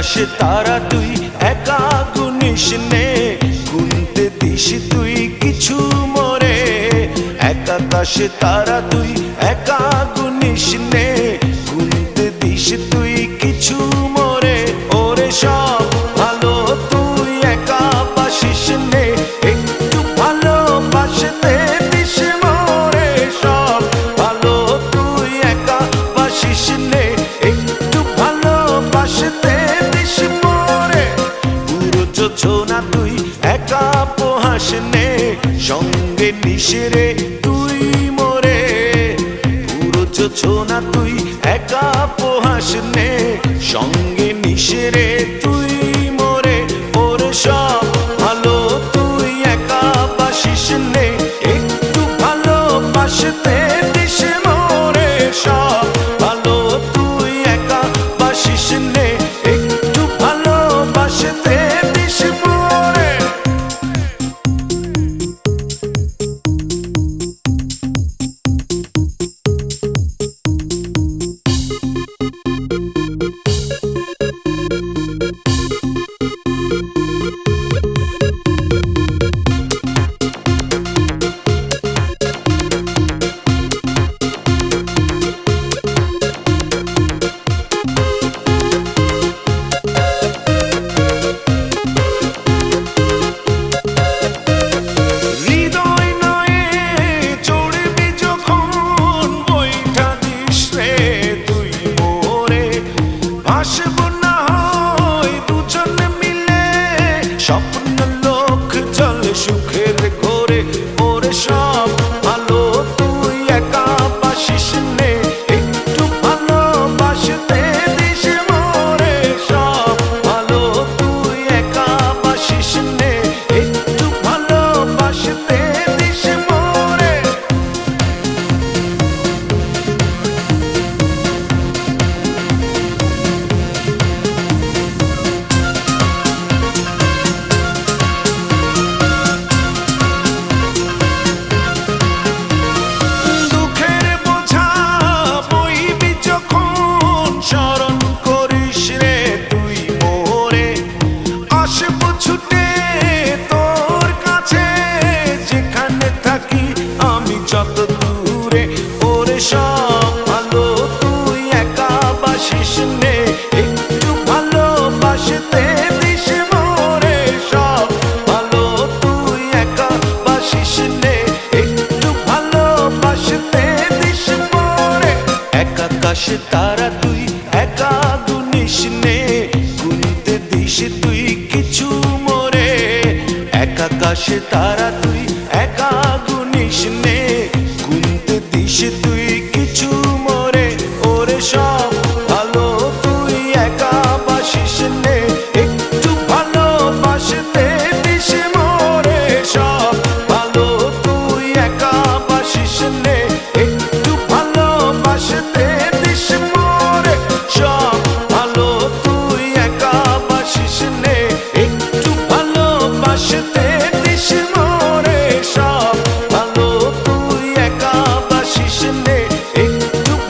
আকাশে তারা তুই, একা গুনিস নে। গুনতে দিস তুই কিছু মরে। একা তারা তুই, একা গুনিস নে। গুনতে নিশিরে তুই মরে। পুরো না তুই একা পোহাস নে। সঙ্গে নিশিরে তুই ভাসব না হয় দুজন মিলে স্বপ্ন বাসিস নে একটু ভালো বাসতে দিস মোরে সব। ভালো তুই নে দিস তারা তুই, একা গুনিস নে। গুনতে দিস তুই কিছু এক তারা তুই, একা গুনিস নে।